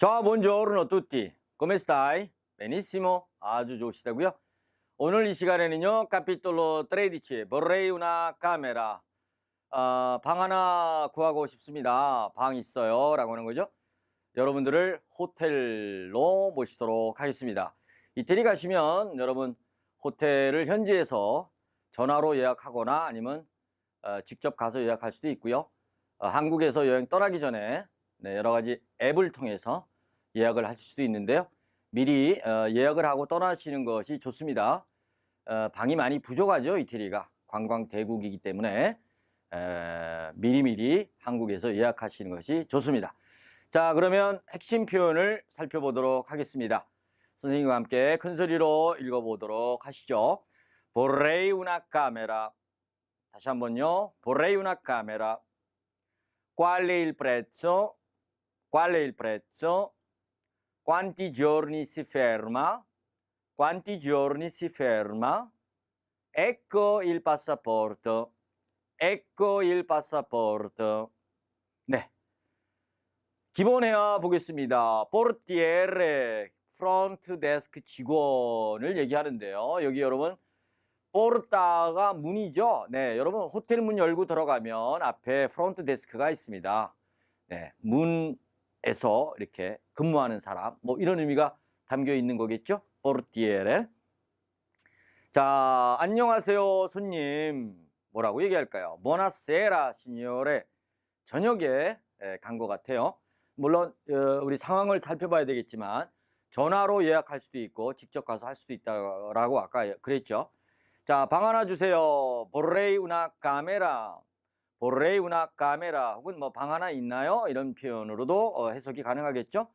Ciao, buongiorno tutti. Come. 아주 좋으시다고요? 오늘 이 시간에는요, 카피톨로 13, vorrei una camera. 아, 방 하나 구하고 싶습니다. 방 있어요. 라고 하는 거죠. 여러분들을 호텔로 모시도록 하겠습니다. 이태리 가시면 여러분 호텔을 현지에서 전화로 예약하거나 아니면 어, 직접 가서 예약할 수도 있고요. 어, 한국에서 여행 떠나기 전에 네, 여러 가지 앱을 통해서 예약을 하실 수도 있는데요. 미리 어, 예약을 하고 떠나시는 것이 좋습니다. 어, 방이 많이 부족하죠, 이태리가. 관광 대국이기 때문에 에, 미리미리 한국에서 예약하시는 것이 좋습니다. 자, 그러면 핵심 표현을 살펴보도록 하겠습니다. 선생님과 함께 큰 소리로 읽어보도록 하시죠. vorrei una camera. 다시 한번요. vorrei una camera. Qual è? Quanti giorni si ferma? Quanti giorni si ferma? Ecco il passaporto. Ecco il passaporto. 네. 기본 회화 보겠습니다. 포르티에레 프론트 데스크 직원을 얘기하는데요. 여기 여러분 포르타가 문이죠. 네, 여러분 호텔 문 열고 들어가면 앞에 프론트 데스크가 있습니다. 네, 문 에서 이렇게 근무하는 사람, 뭐 이런 의미가 담겨 있는 거겠죠. 포르티에레. 자, 안녕하세요, 손님. 뭐라고 얘기할까요? 모나세라 시니오레. 저녁에 간 것 같아요. 물론 어, 우리 상황을 살펴봐야 되겠지만 전화로 예약할 수도 있고 직접 가서 할 수도 있다라고 아까 그랬죠. 자, 방 하나 주세요. 보레이 우나 카메라. 보레이 우나 카메라 혹은 뭐 방 하나 있나요? 이런 표현으로도 어, 해석이 가능하겠죠.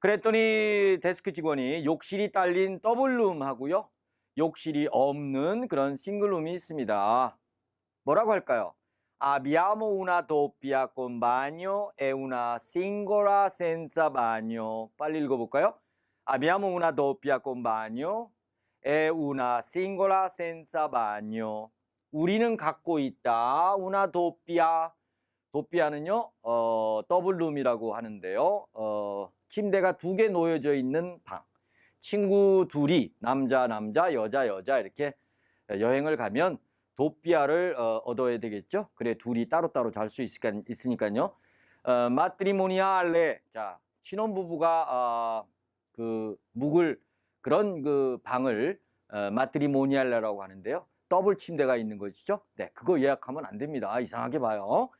그랬더니 데스크 직원이 욕실이 딸린 더블룸 하고요. 욕실이 없는 그런 싱글룸이 있습니다. 뭐라고 할까요? Abbiamo una doppia con bagno e una singola senza bagno. 빨리 읽어볼까요? Abbiamo una doppia con bagno e una singola senza bagno. 우리는 갖고 있다. una doppia. 도피아는요, 어, 더블룸이라고 하는데요. 어, 침대가 두 개 놓여져 있는 방. 친구 둘이 남자 남자 여자 여자 이렇게 여행을 가면 도피아를 어, 얻어야 되겠죠. 그래 둘이 따로따로 잘 수 있으니까요. 어, 마트리모니알레 자 신혼부부가 어, 그 묵을 그런 그 방을 어, 마트리모니알레라고 하는데요. 더블 침대가 있는 것이죠. 네, 그거 예약하면 안 됩니다. 이상하게 봐요.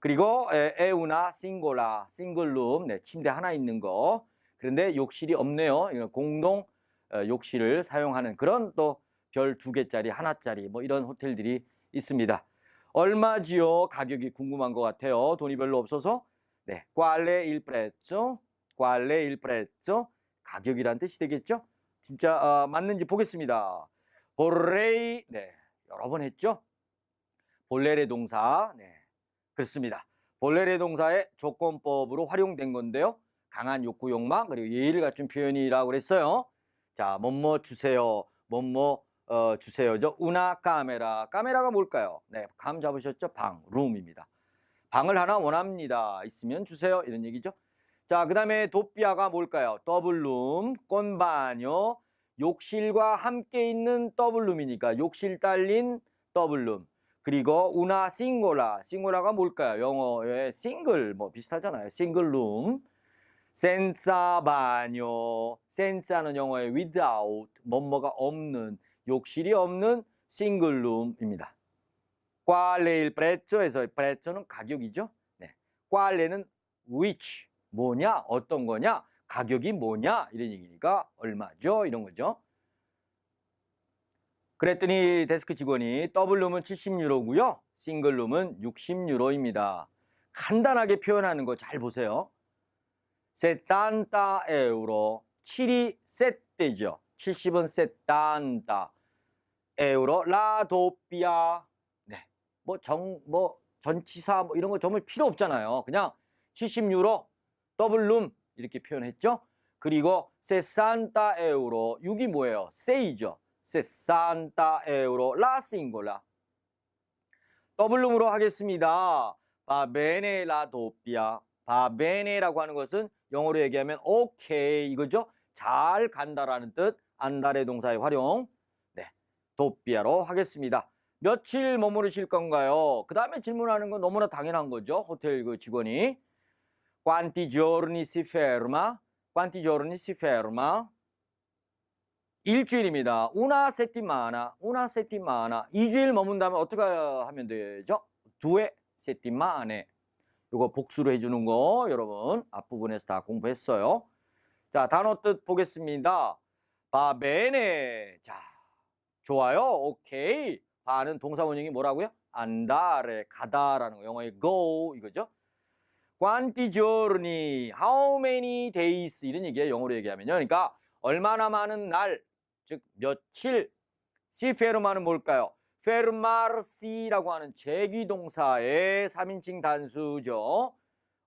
그리고 에, 에우나 싱골라 싱글룸 네, 침대 하나 있는 거. 그런데 욕실이 없네요. 공동 어, 욕실을 사용하는 그런 또 별 두 개짜리, 하나짜리 뭐 이런 호텔들이 있습니다. 얼마지요? 가격이 궁금한 것 같아요. 돈이 별로 없어서. 네, qual è il prezzo? 가격이란 뜻이 되겠죠? 진짜 어, 맞는지 보겠습니다. Vorrei 네, 여러 번 했죠? 볼레레 동사 네, 그렇습니다. 볼레레 동사의 조건법으로 활용된 건데요. 강한 욕구 욕망 그리고 예의를 갖춘 표현이라고 그랬어요. 자, 뭐뭐 주세요. 뭐뭐 어, 주세요죠. 우나 카메라. 카메라가 뭘까요? 네, 감 잡으셨죠? 방, 룸입니다. 방을 하나 원합니다. 있으면 주세요. 이런 얘기죠. 자, 그 다음에 도피아가 뭘까요? 더블룸, 꼰바뇨, 욕실과 함께 있는 더블룸이니까 욕실 딸린 더블룸. 그리고 우나 싱골라. 싱골라가 뭘까요? 영어의 싱글 뭐 비슷하잖아요. 싱글룸. 센사 바뇨. 센사는 영어의 without 뭐뭐가 없는 욕실이 없는 싱글룸입니다. 꽈레일 prezzo에서 prezzo는 가격이죠. 네. 꽈레는 which 뭐냐 어떤 거냐 가격이 뭐냐 이런 얘기니까 얼마죠 이런 거죠. 그랬더니 데스크 직원이 더블룸은 70유로고요. 싱글룸은 60유로입니다. 간단하게 표현하는 거 잘 보세요. 세탄타 에우로 7이 세대죠. 70은 세탄타 에우로 라도피아 네. 뭐정뭐 전치사 뭐 이런 거 정말 필요 없잖아요. 그냥 70유로 더블룸 이렇게 표현했죠. 그리고 세산타 에우로 6이 뭐예요? 세이죠. 세산타 에우로 라 싱골라 더블룸으로 하겠습니다. 바베네 라 도피아 바베네라고 하는 것은 영어로 얘기하면 오케이 이거죠. 잘 간다라는 뜻 안달의 동사의 활용. 네. 도피아로 하겠습니다. 며칠 머무르실 건가요? 그 다음에 질문하는 건 너무나 당연한 거죠. 호텔 그 직원이. Quanti giorni si ferma? Quanti giorni si ferma? 일주일입니다. una settimana, una settimana. 2주일 머문다면 어떻게 하면 되죠? due settimane. 이거 복수로 해주는 거 여러분 앞부분에서 다 공부했어요. 자, 단어 뜻 보겠습니다. 바 베네. 자, 좋아요. 오케이. 바는 동사 원형이 뭐라고요? 안다레 가다라는 거. 영어의 go 이거죠. Quanti giorni, how many days 이런 얘기예요. 영어로 얘기하면요. 그러니까 얼마나 많은 날, 즉 며칠. si ferma는 뭘까요? fermarsi라고 하는 제기 동사의 3인칭 단수죠.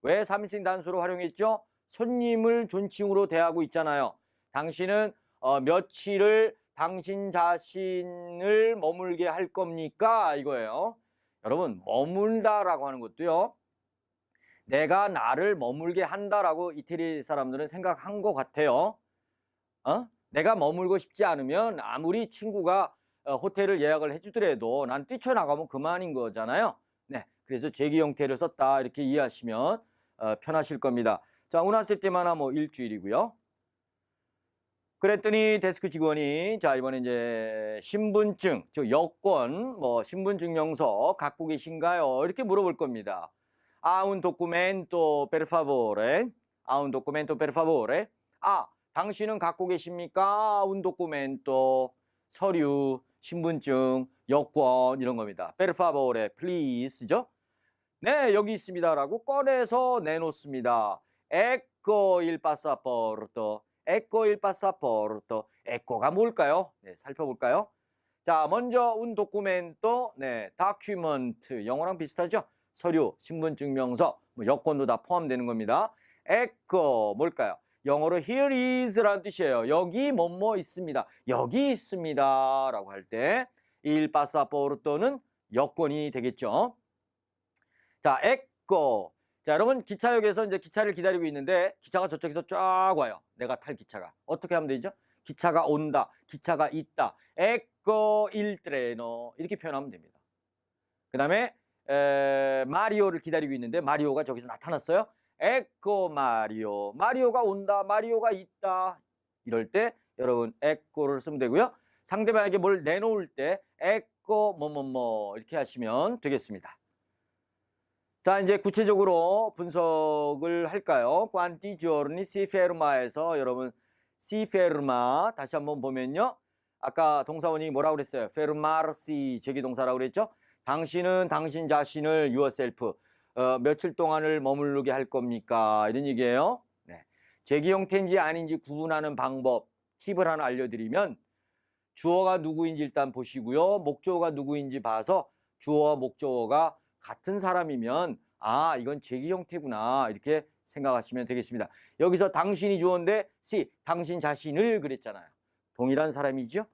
왜 3인칭 단수로 활용했죠? 손님을 존칭으로 대하고 있잖아요. 당신은 어, 며칠을 당신 자신을 머물게 할 겁니까? 이거예요. 여러분, 머물다라고 하는 것도요. 내가 나를 머물게 한다라고 이태리 사람들은 생각한 것 같아요. 어? 내가 머물고 싶지 않으면 아무리 친구가 어, 호텔을 예약을 해주더라도 난 뛰쳐나가면 그만인 거잖아요. 네, 그래서 제기 형태를 썼다 이렇게 이해하시면 어, 편하실 겁니다. 자, 운하세 때마나 뭐 일주일이고요. 그랬더니 데스크 직원이 자 이번에 이제 신분증, 즉 여권, 뭐 신분증명서 갖고 계신가요? 이렇게 물어볼 겁니다. 아 un documento per favore. 아 un documento per favore. 아, 당신은 갖고 계십니까? 아, un documento. 서류, 신분증, 여권 이런 겁니다. per favore, please죠? 네, 여기 있습니다라고 꺼내서 내놓습니다. ecco il passaporto. ecco il passaporto. ecco가 뭘까요? 네, 살펴볼까요? 자, 먼저 un documento, 네, document, 영어랑 비슷하죠? 서류, 신분증명서, 뭐 여권도 다 포함되는 겁니다. ecco 뭘까요? 영어로 here is라는 뜻이에요. 여기 뭐뭐 있습니다. 여기 있습니다 라고 할 때 il passaporto는 여권이 되겠죠. 자, ecco. 자, 여러분 기차역에서 이제 기차를 기다리고 있는데 기차가 저쪽에서 쫙 와요. 내가 탈 기차가. 어떻게 하면 되죠? 기차가 온다. 기차가 있다. ecco il treno. 이렇게 표현하면 됩니다. 그다음에 에, 마리오를 기다리고 있는데 마리오가 저기서 나타났어요. 에코 마리오. 마리오가 온다. 마리오가 있다. 이럴 때 여러분 에코를 쓰면 되고요. 상대방에게 뭘 내놓을 때 에코 뭐뭐뭐 이렇게 하시면 되겠습니다. 자, 이제 구체적으로 분석을 할까요? giorni si ferma에서 여러분 ferma 다시 한번 보면요. 아까 동사원이 뭐라고 그랬어요? fermarsi 제기동사라고 그랬죠? 당신은 당신 자신을 yourself 어, 며칠 동안을 머무르게 할 겁니까? 이런 얘기예요. 네. 제기 형태인지 아닌지 구분하는 방법 팁을 하나 알려드리면 주어가 누구인지 일단 보시고요. 목적어가 누구인지 봐서 주어와 목적어가 같은 사람이면 아 이건 제기 형태구나 이렇게 생각하시면 되겠습니다. 여기서 당신이 주어인데 시 당신 자신을 그랬잖아요. 동일한 사람이죠.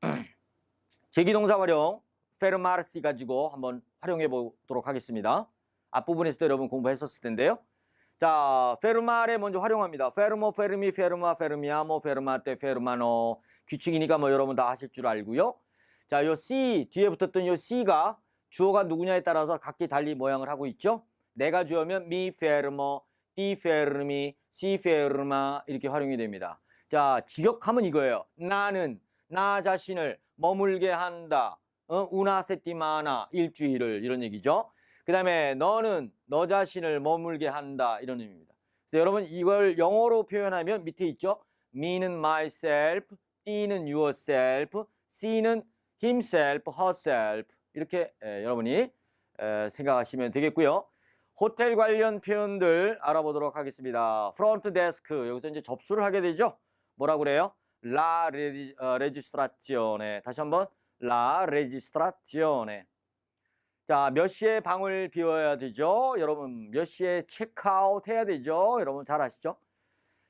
제기동사 활용 페르마르시 가지고 한번 활용해 보도록 하겠습니다. 앞부분에서도 여러분 공부했었을 텐데요. 자, 페르마레 먼저 활용합니다. 페르모, 페르미, 페르마, 페르미아모, 페르마테, 페르마노. 규칙이니까 뭐 여러분 다 하실 줄 알고요. 자, 요 C 뒤에 붙었던 요 C가 주어가 누구냐에 따라서 각기 달리 모양을 하고 있죠. 내가 주어면 mi fermo, ti fermi, si ferma 이렇게 활용이 됩니다. 자, 직역하면 이거예요. 나는 나 자신을 머물게 한다. 어? una settimana 일주일을 이런 얘기죠. 그 다음에 너는 너 자신을 머물게 한다 이런 의미입니다. 그래서 여러분 이걸 영어로 표현하면 밑에 있죠. me는 myself, D는 yourself, C는 himself, herself 이렇게 에, 여러분이 에, 생각하시면 되겠고요. 호텔 관련 표현들 알아보도록 하겠습니다. front desk 여기서 이제 접수를 하게 되죠. 뭐라고 그래요? la regi- 어, registrazione 다시 한번 la registrazione 자, 몇 시에 방을 비워야 되죠? 여러분, 몇 시에 체크아웃 해야 되죠? 여러분 잘 아시죠?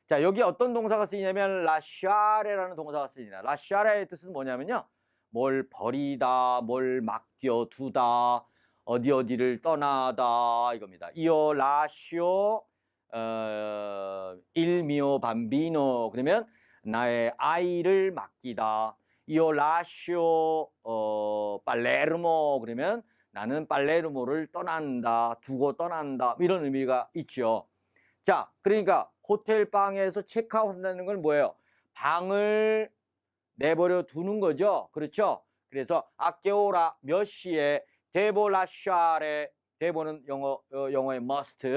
자, 여기 어떤 동사가 쓰이냐면 lasciare라는 동사가 쓰입니다. lasciare의 뜻은 뭐냐면요. 뭘 버리다, 뭘 맡겨 두다, 어디 어디를 떠나다 이겁니다. io lascio 어, il mio bambino 그러면 나의 아이를 맡기다. Io lascio 어, 팔레르모 그러면 나는 팔레르모를 떠난다, 두고 떠난다 뭐 이런 의미가 있죠. 자, 그러니까 호텔 방에서 체크아웃 한다는 건 뭐예요? 방을 내버려 두는 거죠. 그렇죠? 그래서 아케오라 몇 시에 데보라샤레 데보는 영어 어, 영어의 must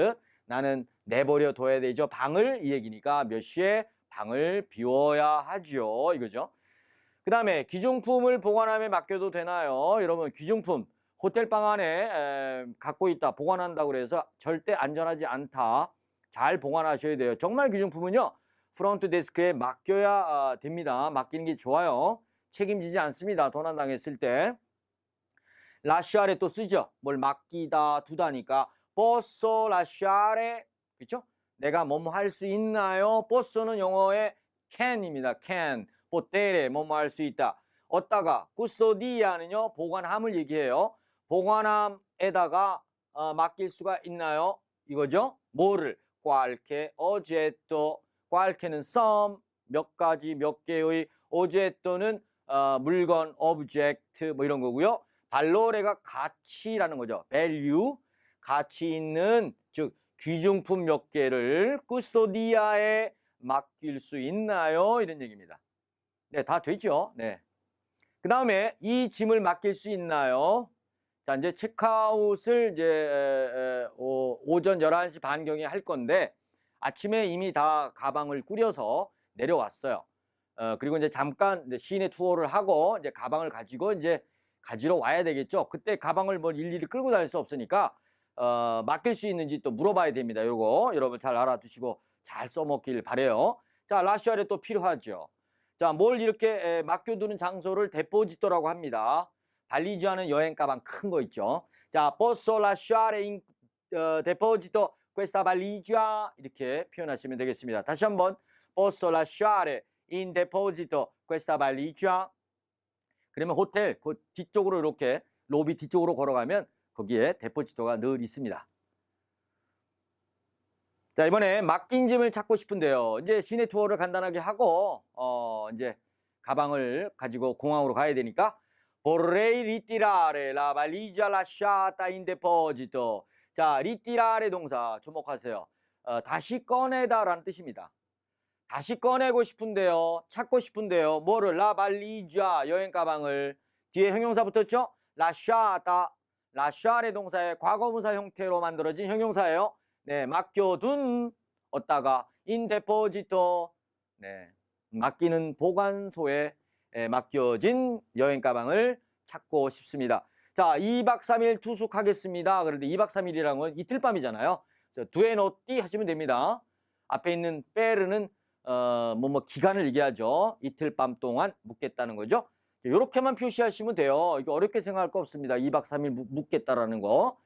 나는 내버려 둬야 되죠. 방을 이 얘기니까 몇 시에 방을 비워야 하죠. 이거죠. 그 다음에 귀중품을 보관함에 맡겨도 되나요? 여러분 귀중품 호텔 방 안에 에, 갖고 있다 보관한다고 그래서 절대 안전하지 않다. 잘 보관하셔야 돼요. 정말 귀중품은요. 프론트 데스크에 맡겨야 아, 됩니다. 맡기는 게 좋아요. 책임지지 않습니다. 도난 당했을 때. 라시아레 또 쓰죠. 뭘 맡기다 두다니까 posso lasciare 그렇죠? 내가 뭐뭐 할 수 있나요? posso는 영어의 can입니다. can. Potere 뭐뭐 할 수 있다. 어디다가 custodia는요 보관함을 얘기해요. 보관함에다가 어, 맡길 수가 있나요? 이거죠? 뭐를? qualche oggetto. qualche는 some 몇 가지 몇 개의 oggetto는 어, 물건, object 뭐 이런 거고요. 발로레가 가치라는 거죠. value 가치 있는 즉 귀중품 몇 개를 쿠스토디아에 맡길 수 있나요? 이런 얘기입니다. 네, 다 되죠. 네. 그 다음에 이 짐을 맡길 수 있나요? 자, 이제 체크아웃을 이제 오전 11시 반경에 할 건데 아침에 이미 다 가방을 꾸려서 내려왔어요. 어, 그리고 이제 잠깐 이제 시내 투어를 하고 이제 가방을 가지고 이제 가지러 와야 되겠죠. 그때 가방을 뭐 일일이 끌고 다닐 수 없으니까 어, 맡길 수 있는지 또 물어봐야 됩니다. 요거 여러분 잘 알아두시고 잘 써먹길 바래요. 자, 라시아에 또 필요하죠. 자, 뭘 이렇게 에, 맡겨두는 장소를 데포지토라고 합니다. 달리지 않은 여행 가방 큰 거 있죠. 자, posso lasciare in questa valigia 이렇게 표현하시면 되겠습니다. 다시 한번 posso lasciare in deposito questa valigia 그러면 호텔 그 뒤쪽으로 이렇게 로비 뒤쪽으로 걸어가면 거기에 데포지토가 늘 있습니다. 자 이번에 맡긴 짐을 찾고 싶은데요. 이제 시내 투어를 간단하게 하고 어 이제 가방을 가지고 공항으로 가야 되니까 la valigia lasciata in deposito. 자 ritirare 동사 주목하세요. 어, 다시 꺼내다라는 뜻입니다. 다시 꺼내고 싶은데요. 찾고 싶은데요. 뭐를 라 발리자 여행 가방을 뒤에 형용사 붙었죠? 라샤다 라샤레 동사의 과거분사 형태로 만들어진 형용사예요. 네, 맡겨둔 어디다가 인 데포지토 네, 맡기는 보관소에 에, 맡겨진 여행 가방을 찾고 싶습니다. 자, 2박 3일 투숙하겠습니다. 그런데 2박 3일이라는 건 이틀 밤이잖아요. 두에노띠 하시면 됩니다. 앞에 있는 빼르는 어, 뭐, 뭐, 기간을 얘기하죠. 이틀 밤 동안 묵겠다는 거죠. 이렇게만 표시하시면 돼요. 이거 어렵게 생각할 거 없습니다. 2박 3일 묵, 묵겠다라는 거.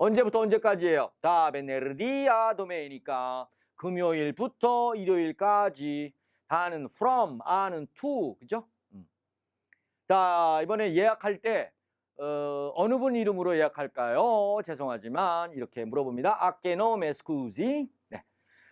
언제부터 언제까지예요? 다 베네르디아 도메니까 금요일부터 일요일까지 다는 from, 아는 to, 그죠? 음. 자, 이번에 예약할 때 어, 어느 분 이름으로 예약할까요? 죄송하지만 이렇게 물어봅니다. 아케노 메 스쿠지. 네.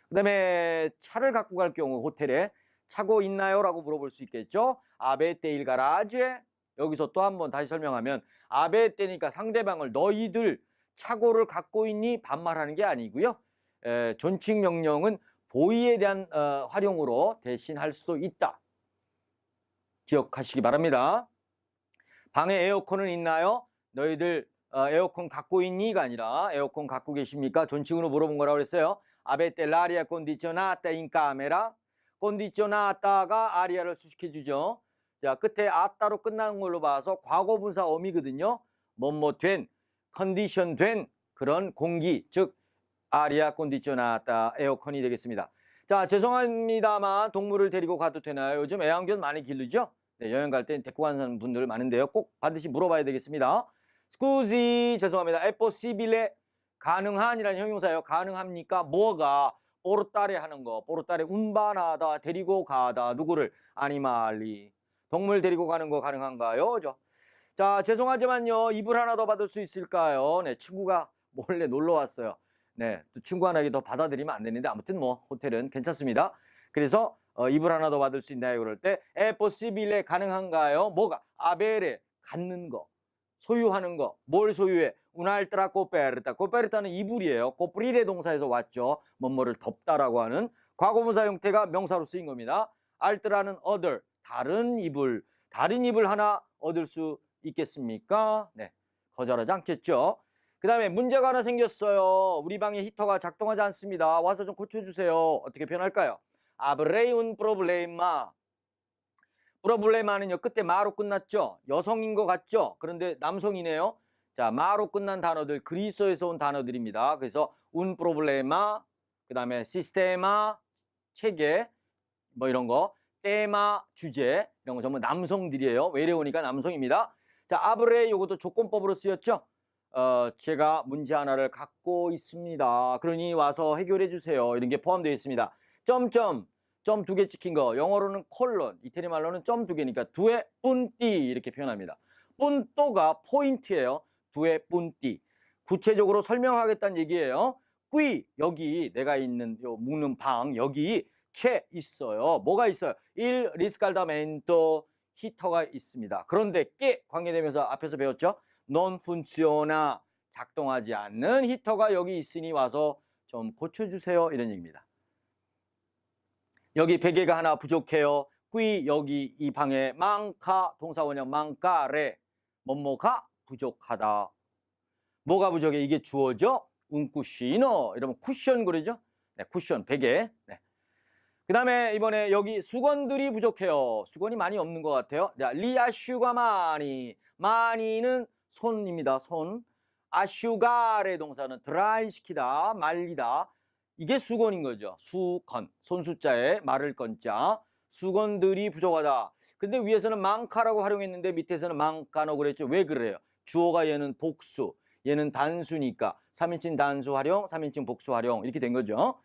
그다음에 차를 갖고 갈 경우 호텔에 차고 있나요? 라고 물어볼 수 있겠죠. 아베테 일 가라제 여기서 또 한번 다시 설명하면 아베테니까 상대방을 너희들 차고를 갖고 있니? 반말하는 게 아니고요. 에, 존칭 명령은 보이에 대한 어, 활용으로 대신할 수도 있다. 기억하시기 바랍니다. 방에 에어컨은 있나요? 너희들 어, 에어컨 갖고 있니?가 아니라 에어컨 갖고 계십니까? 존칭으로 물어본 거라고 그랬어요. Avete l'aria condizionata in camera? condizionata가 아리아를 수식해 주죠. 자, 끝에 아따로 끝나는 걸로 봐서 과거 분사 어미거든요. 뭐뭐 된, 컨디션 된 그런 공기, 즉 아리아 콘디쇼나타 에어컨이 되겠습니다. 자, 죄송합니다만 동물을 데리고 가도 되나요? 요즘 애완견 많이 기르죠? 네, 여행 갈때 데리고 가는 분들 많은데요. 꼭 반드시 물어봐야 되겠습니다. 스쿠지 죄송합니다. è possibile 가능한이라는 형용사예요. 가능합니까? 뭐가 포르타레 하는 거. 포르타레 운반하다, 데리고 가다. 누구를? 아니말리. 동물 데리고 가는 거 가능한가요? 저. 자, 죄송하지만요. 이불 하나 더 받을 수 있을까요? 네, 친구가 몰래 놀러 왔어요. 네, 또 친구 하나에게 더 받아들이면 안 되는데 아무튼 뭐 호텔은 괜찮습니다. 그래서 어, 이불 하나 더 받을 수 있나요? 그럴 때 possibile 가능한가요? 뭐가 아베레 갖는 거, 소유하는 거, 뭘 소유해? un'altra coperta. coperta는 이불이에요. coprire 동사에서 왔죠. 뭐뭐를 덮다라고 하는 과거분사 형태가 명사로 쓰인 겁니다. altra는 other, 다른 이불, 다른 이불 하나 얻을 수 있겠습니까? 네, 거절하지 않겠죠. 그 다음에 문제가 하나 생겼어요. 우리 방에 히터가 작동하지 않습니다. 와서 좀 고쳐주세요. 어떻게 avrei un problema. 프로블레마는요 끝에 마로 끝났죠. 여성인 것 같죠. 그런데 남성이네요. 자 마로 끝난 단어들 그리스어에서 온 단어들입니다. 그래서 un problema, 그 다음에 시스테마 체계 뭐 이런 거, 테마 주제 이런 거 전부 남성들이에요. 외래어니까 남성입니다. 자 아브레 이것도 조건법으로 쓰였죠. 어, 제가 문제 하나를 갖고 있습니다. 그러니 와서 해결해 주세요. 이런 게 포함되어 있습니다. 점점 점 두 개 찍힌 거 영어로는 콜론 이태리 말로는 점 두 개니까 두에 뿐띠 이렇게 표현합니다. 뿐또가 포인트예요. 두에 뿐띠 구체적으로 설명하겠다는 얘기예요. quy 여기 내가 있는 요 묵는 방 여기 채 있어요. 뭐가 있어요? 1 리스칼다멘토 히터가 있습니다. 그런데 깨 관계되면서 앞에서 배웠죠? non funziona 작동하지 않는 히터가 여기 있으니 와서 좀 고쳐주세요 이런 얘기입니다. 여기 베개가 하나 부족해요. quy 여기 이 방에 망카 동사 원형 망카레 뭐뭐가 부족하다. 뭐가 부족해? 이게 주어죠? 운쿠시너 이러면 쿠션 그러죠? 네, 쿠션 베개. 네. 그 다음에 이번에 여기 수건들이 부족해요. 수건이 많이 없는 것 같아요. 자, 리아슈가 많이. 많이는 손입니다. 손. 아슈가의 동사는 드라이 시키다, 말리다. 이게 수건인 거죠. 수건. 손수자에 말을 건자. 수건들이 부족하다. 근데 위에서는 망카라고 활용했는데 밑에서는 망카노 그랬죠. 왜 그래요? 주어가 얘는 복수, 얘는 단수니까 3인칭 단수 활용, 3인칭 복수 활용 이렇게 된 거죠.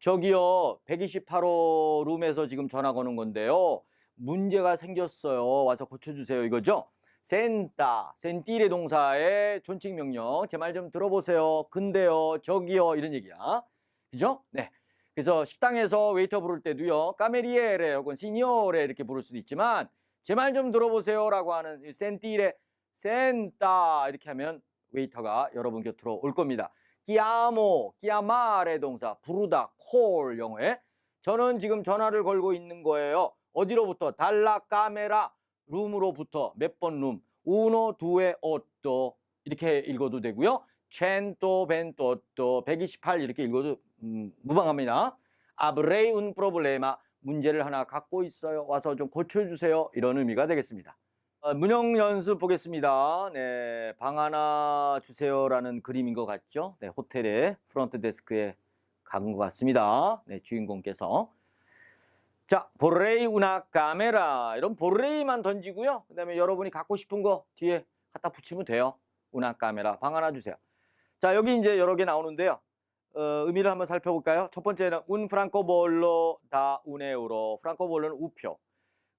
저기요 128호 룸에서 지금 전화 거는 건데요. 문제가 생겼어요. 와서 고쳐주세요 이거죠. 센타, 센티레 동사의 존칭 명령 제 말 좀 들어보세요. 근데요, 저기요 이런 얘기야. 그죠? 네. 그래서 식당에서 웨이터 부를 때도요. 까메리에레 혹은 시니어레 이렇게 부를 수도 있지만 제 말 좀 들어보세요 라고 하는 이 센티레 센타 이렇게 하면 웨이터가 여러분 곁으로 올 겁니다. 끼아모, 끼아마레 동사 부르다 콜 영어에 저는 지금 전화를 걸고 있는 거예요. 어디로부터? 달라 카메라 룸으로부터 몇 번 룸? 우노 두에 오또 이렇게 읽어도 되고요. 첸또 벤또 또128 이렇게 읽어도 음, 무방합니다. 아브레이 운 프로블레마 문제를 하나 갖고 있어요. 와서 좀 고쳐주세요. 이런 의미가 되겠습니다. 어, 문형 연습 보겠습니다. 네, 방 하나 주세요라는 그림인 것 같죠? 네, 호텔의 프런트 데스크에 간 것 같습니다. 네, 주인공께서. 자, 보레이 우나 카메라 이런 보레이만 던지고요. 그 다음에 여러분이 갖고 싶은 거 뒤에 갖다 붙이면 돼요. 우나 카메라 방 하나 주세요. 자, 여기 이제 여러 개 나오는데요. 어, 의미를 한번 살펴볼까요? 첫 번째는 운 프랑코 볼로 다 운에우로 프랑코 볼로는 우표.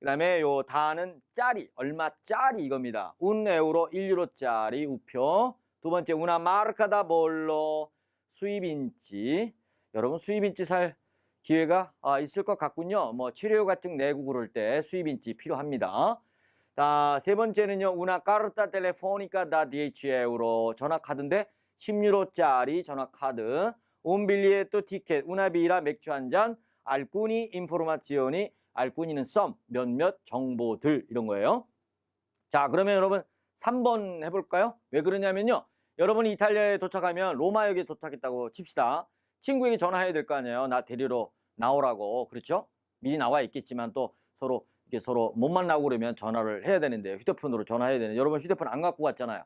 그 다음에 요 다는 짜리 얼마짜리 이겁니다. 운 에우로 1유로짜리 우표. 두 번째 우나 마르카다 볼로 수입인지 여러분 수입인지 살 기회가 아, 있을 것 같군요. 뭐 치료가증 내고 그럴 때 수입인지 필요합니다. 자, 세 번째는요. 우나 까르타 텔레포니카 다 DH에우로 전화 카드인데 10유로짜리 전화 카드. 온빌리에 또 티켓 우나비라 맥주 한 잔. 알꾸니 인포르마치오니 알꾸니는 썸 몇몇 정보들 이런 거예요. 자, 그러면 여러분 3번 해볼까요? 왜 그러냐면요. 여러분이 이탈리아에 도착하면 로마역에 도착했다고 칩시다. 친구에게 전화해야 될 거 아니에요. 나 데리러 나오라고. 그렇죠? 미리 나와 있겠지만 또 서로 이렇게 서로 못 만나고 그러면 전화를 해야 되는데 휴대폰으로 전화해야 되는 여러분 휴대폰 안 갖고 갔잖아요.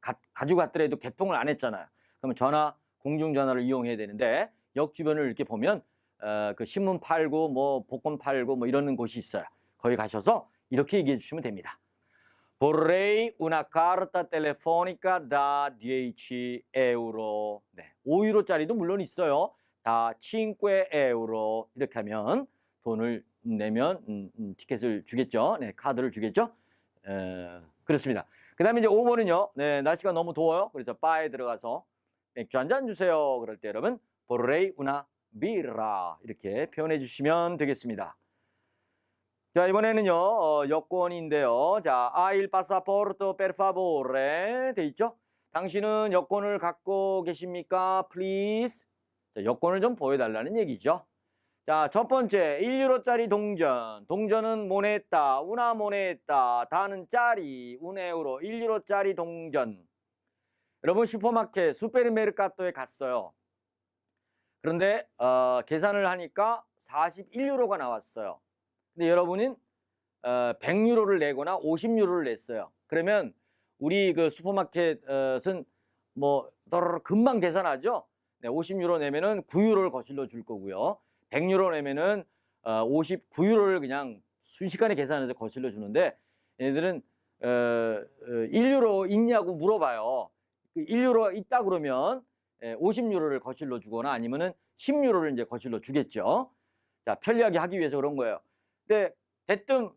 가, 가지고 갔더라도 개통을 안 했잖아요. 그러면 전화 공중전화를 이용해야 되는데 역 주변을 이렇게 보면 어, 그 신문 팔고 뭐 복권 팔고 뭐 이러는 곳이 있어요. 거기 가셔서 이렇게 얘기해 주시면 됩니다. Vorrei una carta telefonica da 10 euro. 네, 5유로짜리도 물론 있어요. 다 5 euro 이렇게 하면 돈을 내면 음, 음, 티켓을 주겠죠. 네, 카드를 주겠죠. 에, 그렇습니다. 그 다음에 이제 5번은요. 네, 날씨가 너무 더워요. 그래서 바에 들어가서 맥주 한 잔 주세요. 그럴 때 여러분 vorrei una birra 이 렇게 표현해 주시면 되겠습니다. 자 이번에는요 어, 여권인데요. 자 passaporto per favore 돼 있죠? 당신은 여권을 갖고 계십니까? Please. 자, 여권을 좀 보여 달라는 얘기죠. 자, 첫 번째 1유로짜리 동전. 동전은 모네타, 우나 모네타, 다는 짜리, 운에우로 1유로짜리 동전. 여러분 슈퍼마켓 수페르메르카토에 갔어요. 그런데 어, 계산을 하니까 41유로가 나왔어요. 근데 여러분은 어, 100유로를 내거나 50유로를 냈어요. 그러면 우리 그 슈퍼마켓은 뭐 떠르르 금방 계산하죠. 네, 50유로 내면은 9유로를 거실러 줄 거고요. 100유로 내면은 어, 59유로를 그냥 순식간에 계산해서 거실러 주는데 얘들은 어, 어, 1유로 있냐고 물어봐요. 그 1유로 있다 그러면 예, 50유로를 거실러 주거나 아니면은 10유로를 이제 거실러 주겠죠. 자, 편리하게 하기 위해서 그런 거예요. 근데 대뜸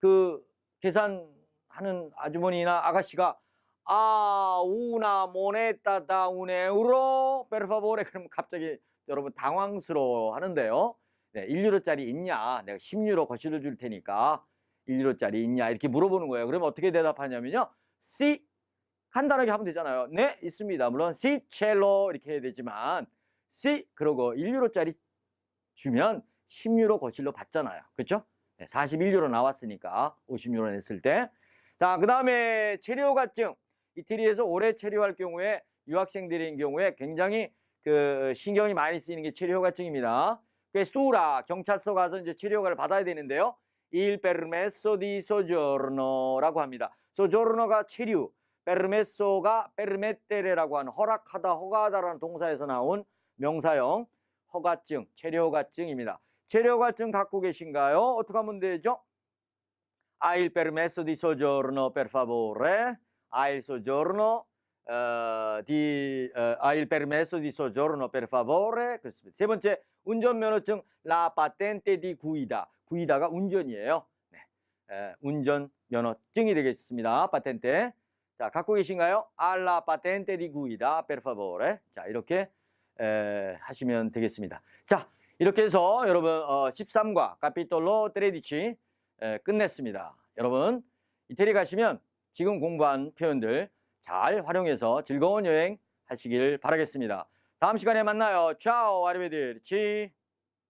그 계산하는 아주머니나 아가씨가 아, 우나 모네타 다 우네우로 페르파보레 그러면 갑자기 여러분 당황스러워 하는데요. 네, 1유로짜리 있냐? 내가 10유로 거실러 줄 테니까 1유로짜리 있냐? 이렇게 물어보는 거예요. 그러면 어떻게 대답하냐면요. C 간단하게 하면 되잖아요. 네, 있습니다. 물론 C 첼로 이렇게 해야 되지만 C 그러고 1유로짜리 주면 10유로 거실로 받잖아요. 그렇죠? 네, 41유로 나왔으니까 50유로 냈을 때. 자, 그다음에 체류허가증. 이태리에서 오래 체류할 경우에 유학생들인 경우에 굉장히 그 신경이 많이 쓰이는 게 체류허가증입니다. 퀘스투라 경찰서 가서 이제 체류 허가를 받아야 되는데요. il permesso di soggiorno라고 합니다. soggiorno가 체류, permesso가 permettere라고 하는 허락하다, 허가하다라는 동사에서 나온 명사형 허가증, 체류허가증입니다. 체류허가증 갖고 계신가요? 어떻게 하면 되죠? Ha il permesso di soggiorno per favore? Il soggiorno 어, di 어, ha il permesso di soggiorno per favore? 그렇습니다. 세 번째 운전면허증 la patente di guida. guida가 운전이에요. 네. 에, 운전 면허증이 되겠습니다. 파텐테. 자, 갖고 계신가요? alla patente di guida per favore. 자, 이렇게 에, 하시면 되겠습니다. 자, 이렇게 해서 여러분 어, 13과 카피톨로 트레디치 에, 끝냈습니다. 여러분 이태리 가시면 지금 공부한 표현들 잘 활용해서 즐거운 여행 하시길 바라겠습니다. 다음 시간에 만나요. 차오 아리베디치.